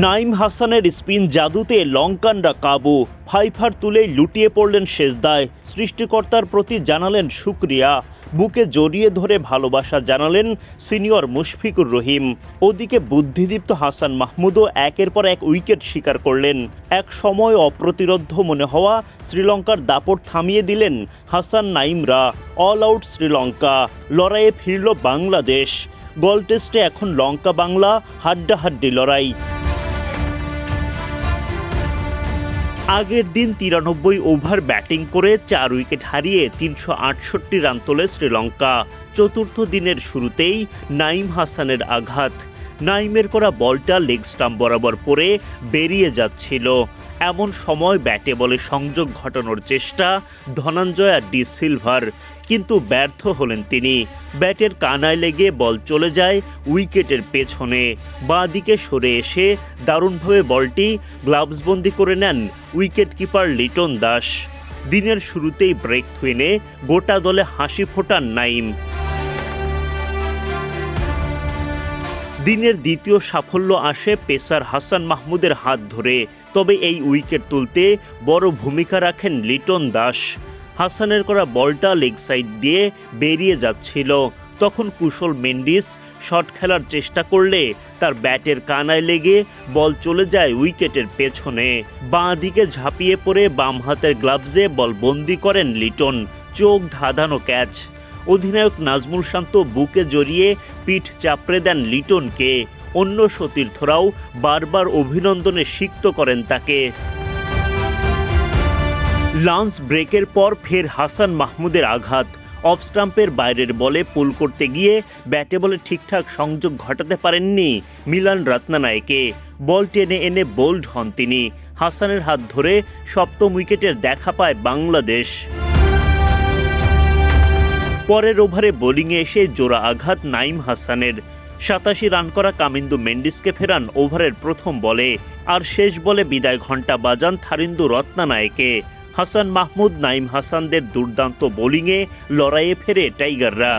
নাইম হাসানের স্পিন জাদুতে লঙ্কানরা কাবু। ফাইফার তুলেই লুটিয়ে পড়লেন শেষদায় সৃষ্টিকর্তার প্রতি জানালেন শুক্রিয়া বুকে জড়িয়ে ধরে ভালোবাসা জানালেন সিনিয়র মুশফিকুর রহিম। ওদিকে বুদ্ধিদীপ্ত হাসান মাহমুদও একের পর এক উইকেট শিকার করলেন। এক সময় অপ্রতিরোধ মনে হওয়া শ্রীলঙ্কার দাপট থামিয়ে দিলেন Hasan নাইমরা। All out Sri Lanka. লড়াইয়ে ফিরল বাংলাদেশ। গল টেস্টে এখন লঙ্কা বাংলা হাড্ডাহাড্ডি লড়াই। আগের দিন তিরানব্বই ওভার ব্যাটিং করে চার উইকেট হারিয়ে তিনশো আটষট্টি রান তোলে শ্রীলঙ্কা। চতুর্থ দিনের শুরুতেই নাইম হাসানের আঘাত। নাইমের করা বলটা লেগ স্টাম্প বরাবর পড়ে বেরিয়ে যাচ্ছিল। এমন সময় ব্যাটে বলে সংযোগ ঘটানোর চেষ্টা ধনঞ্জয় আর ডি সিলভার, কিন্তু ব্যর্থ হলেন তিনি। ব্যাটের কানায় লেগে বল চলে যায় উইকেটের পেছনে। বাঁ দিকে সরে এসে দারুণভাবে বলটি গ্লাভসবন্দি করে নেন উইকেট কিপার লিটন দাস। দিনের শুরুতেই ব্রেক থুইনে গোটা দলে হাসি ফোটান নাইম। দিনের দ্বিতীয় সাফল্য আসে পেসার হাসান মাহমুদের হাত ধরে। তবে এই উইকেট তুলতে বড় ভূমিকা রাখেন লিটন দাস। হাসানের করা বলটা লেগ সাইড দিয়ে বেরিয়ে যাচ্ছিল। তখন কুশল মেন্ডিস শট খেলার চেষ্টা করলে তার ব্যাটের কানায় লেগে বল চলে যায় উইকেটের পেছনে। বাঁ দিকে ঝাঁপিয়ে পড়ে বাম হাতের গ্লাভসে বল বন্দি করেন লিটন। চোখ ধাঁধানো ক্যাচ। অধিনায়ক নাজমুল শান্ত বুকে জড়িয়ে পিঠ চাপড়ে দেন লিটনকে। অন্য সতীর্থরাও বারবার অভিনন্দনে সিক্ত করেন তাকে। লাঞ্চ ব্রেকের পর ফের হাসান মাহমুদের আঘাত। অফ স্টাম্পের বাইরের বলে পুল করতে গিয়ে ব্যাটে বলে ঠিকঠাক সংযোগ ঘটাতে পারেননি মিলান রত্নানায়কে বল টেনে এনে বোল্ড হন তিনি। হাসানের হাত ধরে সপ্তম উইকেটের দেখা পায় বাংলাদেশ। পরের ওভারে বোলিংয়ে এসে জোড়া আঘাত নাইম হাসানের। সাতাশি রান করা কামিন্দু মেন্ডিসকে ফেরান ওভারের প্রথম বলে, আর শেষ বলে বিদায় ঘণ্টা বাজান থারিন্দু রত্নানায়কে হাসান মাহমুদ নাইম হাসানদের দুর্দান্ত বোলিংয়ে লড়াইয়ে ফেরে টাইগাররা।